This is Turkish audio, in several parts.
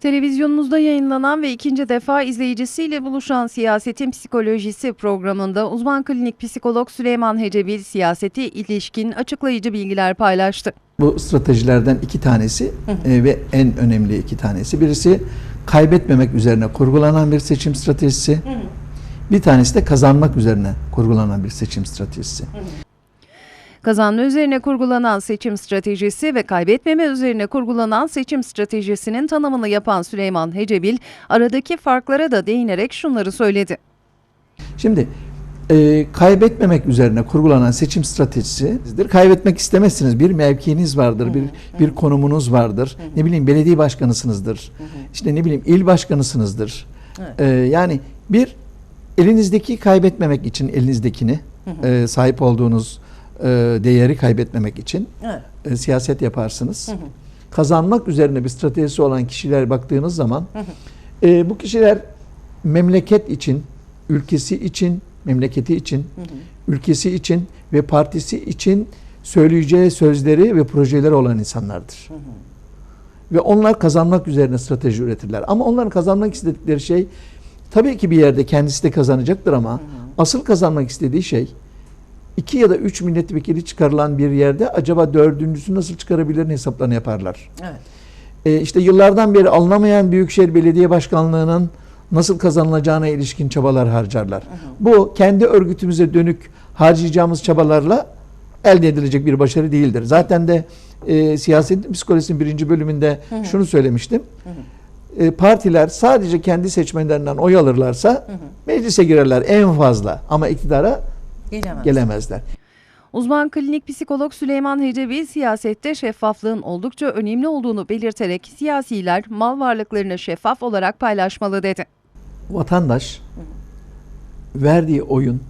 Televizyonumuzda yayınlanan ve ikinci defa izleyicisiyle buluşan Siyasetin Psikolojisi programında uzman klinik psikolog Süleyman Hecebil siyasete ilişkin açıklayıcı bilgiler paylaştı. Bu stratejilerden iki tanesi e, ve en önemli iki tanesi. Birisi kaybetmemek üzerine kurgulanan bir seçim stratejisi. Bir tanesi de kazanmak üzerine kurgulanan bir seçim stratejisi. Kazanma üzerine kurgulanan seçim stratejisi ve kaybetmeme üzerine kurgulanan seçim stratejisinin tanımını yapan Süleyman Hecebil, aradaki farklara da değinerek şunları söyledi. Şimdi e, kaybetmemek üzerine kurgulanan seçim stratejisidir. Kaybetmek istemezsiniz. Bir mevkiniz vardır, bir bir konumunuz vardır. Ne bileyim belediye başkanısınızdır. İşte ne bileyim il başkanısınızdır. E, yani bir elinizdeki kaybetmemek için elinizdekini e, sahip olduğunuz e, değeri kaybetmemek için e, siyaset yaparsınız. Kazanmak üzerine bir stratejisi olan kişiler baktığınız zaman e, bu kişiler memleket için, ülkesi için, memleketi için, ülkesi için ve partisi için söyleyeceği sözleri ve projeleri olan insanlardır. Ve onlar kazanmak üzerine strateji üretirler. Ama onların kazanmak istedikleri şey tabii ki bir yerde kendisi de kazanacaktır ama asıl kazanmak istediği şey iki ya da üç milletvekili çıkarılan bir yerde acaba dördüncüsü nasıl çıkarabilir hesaplarını yaparlar. Evet. E, işte yıllardan beri alınamayan Büyükşehir Belediye Başkanlığı'nın nasıl kazanılacağına ilişkin çabalar harcarlar. Bu kendi örgütümüze dönük harcayacağımız çabalarla elde edilecek bir başarı değildir. Zaten de e, siyaset psikolojisinin birinci bölümünde şunu söylemiştim. E, partiler sadece kendi seçmenlerinden oy alırlarsa meclise girerler en fazla ama iktidara Gelemez. gelemezler. Uzman klinik psikolog Süleyman Hecebil siyasette şeffaflığın oldukça önemli olduğunu belirterek siyasiler mal varlıklarını şeffaf olarak paylaşmalı dedi. Vatandaş verdiği oyun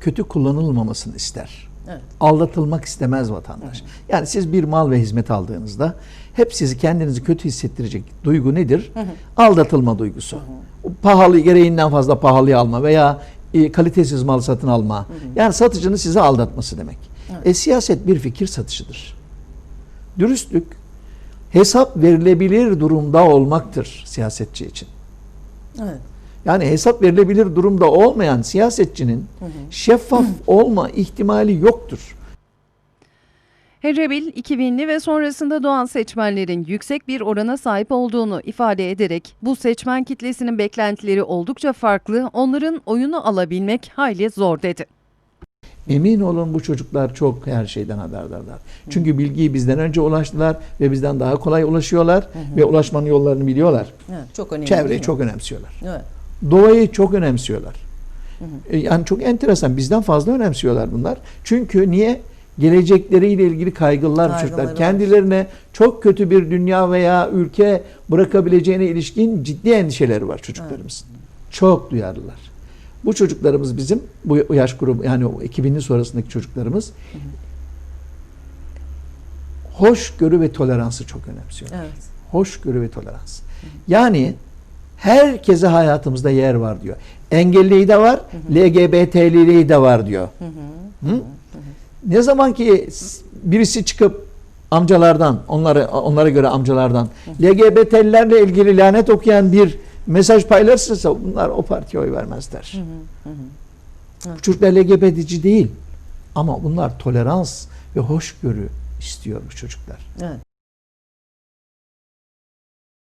kötü kullanılmamasını ister. Evet. Aldatılmak istemez vatandaş. Yani siz bir mal ve hizmet aldığınızda hep sizi kendinizi kötü hissettirecek duygu nedir? Aldatılma duygusu. O Pahalı gereğinden fazla pahalıya alma veya e, kalitesiz mal satın alma. Yani satıcının sizi aldatması demek. E siyaset bir fikir satışıdır. Dürüstlük hesap verilebilir durumda olmaktır siyasetçi için. Evet. Yani hesap verilebilir durumda olmayan siyasetçinin şeffaf olma ihtimali yoktur. Hecebil, 2000'li ve sonrasında doğan seçmenlerin yüksek bir orana sahip olduğunu ifade ederek bu seçmen kitlesinin beklentileri oldukça farklı, onların oyunu alabilmek hayli zor dedi. Emin olun bu çocuklar çok her şeyden haberdarlar. Çünkü bilgiyi bizden önce ulaştılar ve bizden daha kolay ulaşıyorlar ve ulaşmanın yollarını biliyorlar. evet. Çok önemli. Çevreyi çok önemsiyorlar. Evet. Doğayı çok önemsiyorlar. E, Yani çok enteresan. Bizden fazla önemsiyorlar bunlar. Çünkü niye? Gelecekleriyle ilgili kaygılar Kaygıları çocuklar. var. Kendilerine çok kötü bir dünya veya ülke bırakabileceğine ilişkin ciddi endişeleri var çocuklarımızın. Çok duyarlılar. Bu çocuklarımız bizim bu yaş grubu yani o 2000'li sonrasındaki çocuklarımız hoşgörü ve toleransı çok önemsiyorlar Evet. hoşgörü ve tolerans. Yani herkese hayatımızda yer var diyor. Engelliyi de var, LGBT'liliği de var diyor. Hı? Ne zaman ki birisi çıkıp amcalardan, onlara onlara göre amcalardan LGBT'lilerle ilgili lanet okuyan bir mesaj paylaşırsa bunlar o partiye oy vermezler. Bu çocuklar LGBT'ci değil. Ama bunlar tolerans ve hoşgörü istiyor bu çocuklar. Evet.